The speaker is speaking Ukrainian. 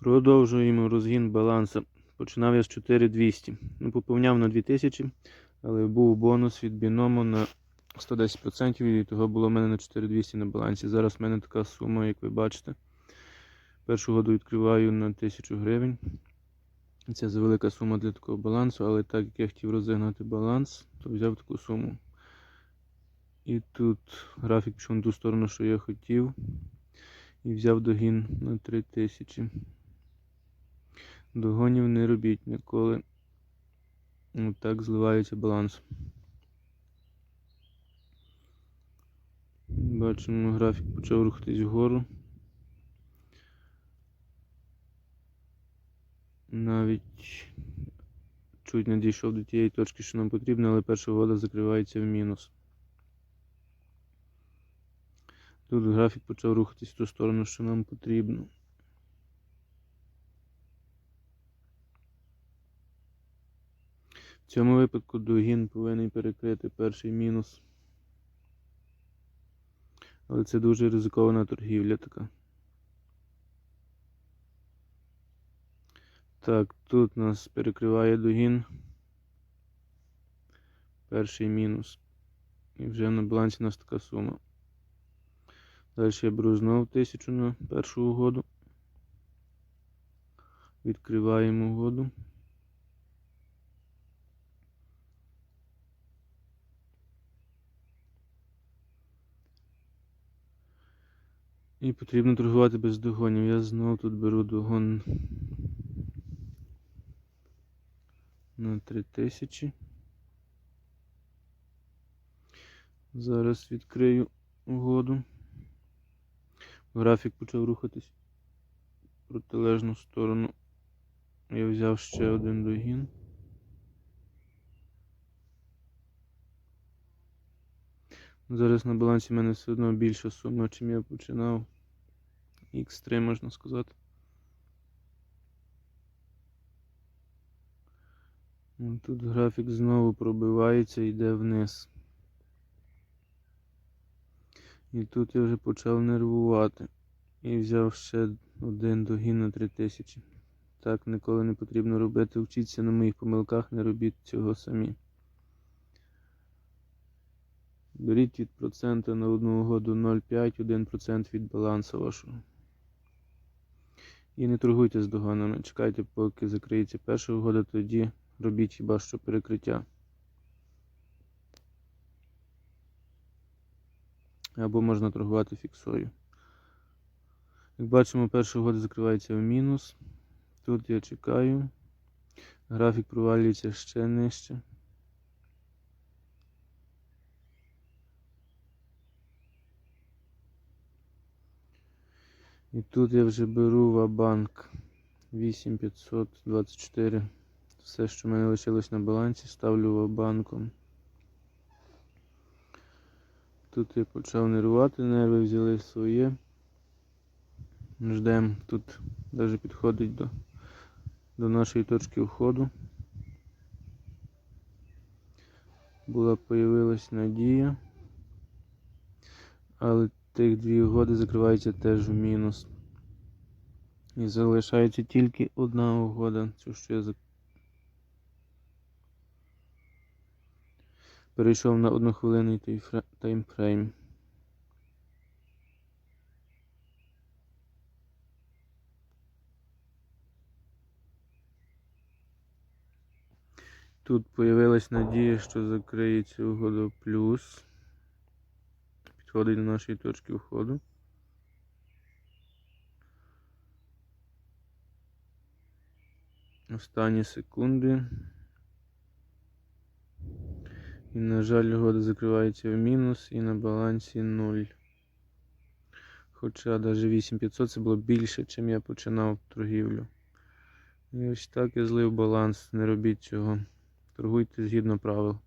Продовжуємо розгін балансу. Починав я з 4200. Ну, поповняв на 2000, але був бонус від біному на 110% і того було в мене на 4200 на балансі. Зараз в мене така сума, як ви бачите. Першу году відкриваю на 1000 гривень. Це завелика сума для такого балансу, але так як я хотів розігнати баланс, то взяв таку суму. І тут графік пішов на ту сторону, що я хотів. І взяв догін на 3000. Догонів не робіть ніколи. Так зливається баланс. Бачимо, графік почав рухатись вгору. Навіть чуть не дійшов до тієї точки, що нам потрібно, але перша вода закривається в мінус. Тут графік почав рухатись в ту сторону, що нам потрібно. В цьому випадку догін повинен перекрити перший мінус. Але це дуже ризикована торгівля така. Так, тут нас перекриває догін. Перший мінус. І вже на балансі у нас така сума. Далі я беру знову тисячу на першу угоду. Відкриваємо угоду. І потрібно торгувати без догонів. Я знову тут беру догон на 3000. Зараз відкрию угоду. Графік почав рухатись в протилежну сторону. Я взяв ще один догін. Зараз на балансі в мене все одно більша сума, чим я починав. X3 можна сказати. Тут графік знову пробивається йде вниз. І тут я вже почав нервувати. І взяв ще один догін на 3000. Так ніколи не потрібно робити. Вчіться на моїх помилках, не робіть цього самі. Беріть від процента на одну угоду 0,5, 1% від балансу вашого. І не торгуйте з догонами. Чекайте, поки закриється перша угода, тоді робіть хіба що перекриття. Або можна торгувати фіксою. Як бачимо, перша угода закривається в мінус. Тут я чекаю. Графік провалюється ще нижче. І тут я вже беру вабанк 8524. Все, що в мене лишилось на балансі, ставлю вабанком. Тут я почав нервувати, нерви взяли своє. Ждемо, тут навіть підходить до, до нашої точки входу. Була появилась надія. Але тих дві угоди закриваються теж в мінус. І залишається тільки одна угода, цю що я зак... перейшов на однохвилинний таймфрейм. Тут появилась надія, що закриється угода плюс. Підходить до нашої точки входу. Останні секунди. І, на жаль, угода закривається в мінус і на балансі 0. Хоча навіть 8500 це було більше, чим я починав торгівлю. І ось так я злив баланс. Не робіть цього. Торгуйте згідно правил.